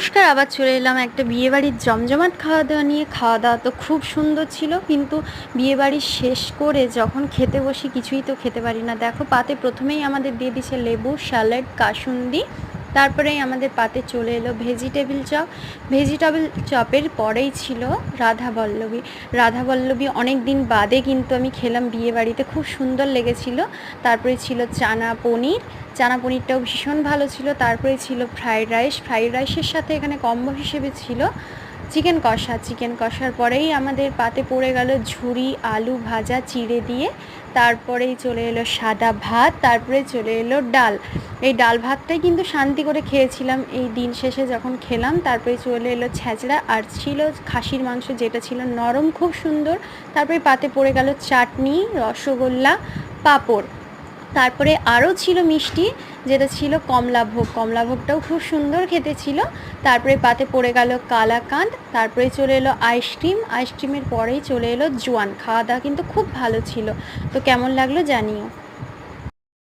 নমস্কার আবার চলে এলাম একটা বিয়েবাড়ির জমজমাট খাওয়া দাওয়া নিয়ে। খাওয়া দাওয়া তো খুব সুন্দর ছিল, কিন্তু বিয়েবাড়ি শেষ করে যখন খেতে বসি, কিছুই তো খেতে পারি না। দেখো, পাতে প্রথমেই আমাদের দিয়ে দিছে লেবু, স্যালাড, কাসুন্দি তারপরেই আমাদের পাতে চলে এলো ভেজিটেবিল চপ। ভেজিটেবিল চপের পরেই ছিল রাধা বল্লভী। রাধা অনেক দিন বাদে কিন্তু আমি খেলাম বিয়ে বাড়িতে, খুব সুন্দর লেগেছিল। তারপরে ছিল চানা পনির। চানা পনিরটাও ভীষণ ভালো ছিল। তারপরে ছিল ফ্রায়েড রাইস। ফ্রায়েড রাইসের সাথে এখানে কম্বো হিসেবে ছিল। চিকেন কষা, চিকেন কষার পরেই আমাদের পাতে পড়ে গেল ঝুরি, আলু ভাজা, চিড়ে দিয়ে। তারপরেই চলে এলো সাদা ভাত, তারপরে চলে এলো ডাল। এই ডাল ভাতটাই কিন্তু শান্তি করে খেয়েছিলাম এই দিন শেষে যখন খেলাম। তারপরে চলে এলো ছ্যাঁচড়া আর ছিল খাসির মাংস যেটা ছিল নরম, খুব সুন্দর। তারপরে পাতে পড়ে গেল চাটনি, রসগোল্লা, পাঁপড়। তারপরে আরও ছিল মিষ্টি, যেটা ছিল কমলাভোগ। কমলাভোগটাও খুব সুন্দর খেতে ছিল। তারপরে পাতে পড়ে গেল কালাকাঁদ, তারপরে চলে এলো আইসক্রিম আইসক্রিমের পরেই চলে এলো জোয়ান। খাওয়া দাওয়া কিন্তু খুব ভালো ছিল। তো কেমন লাগল জানিও।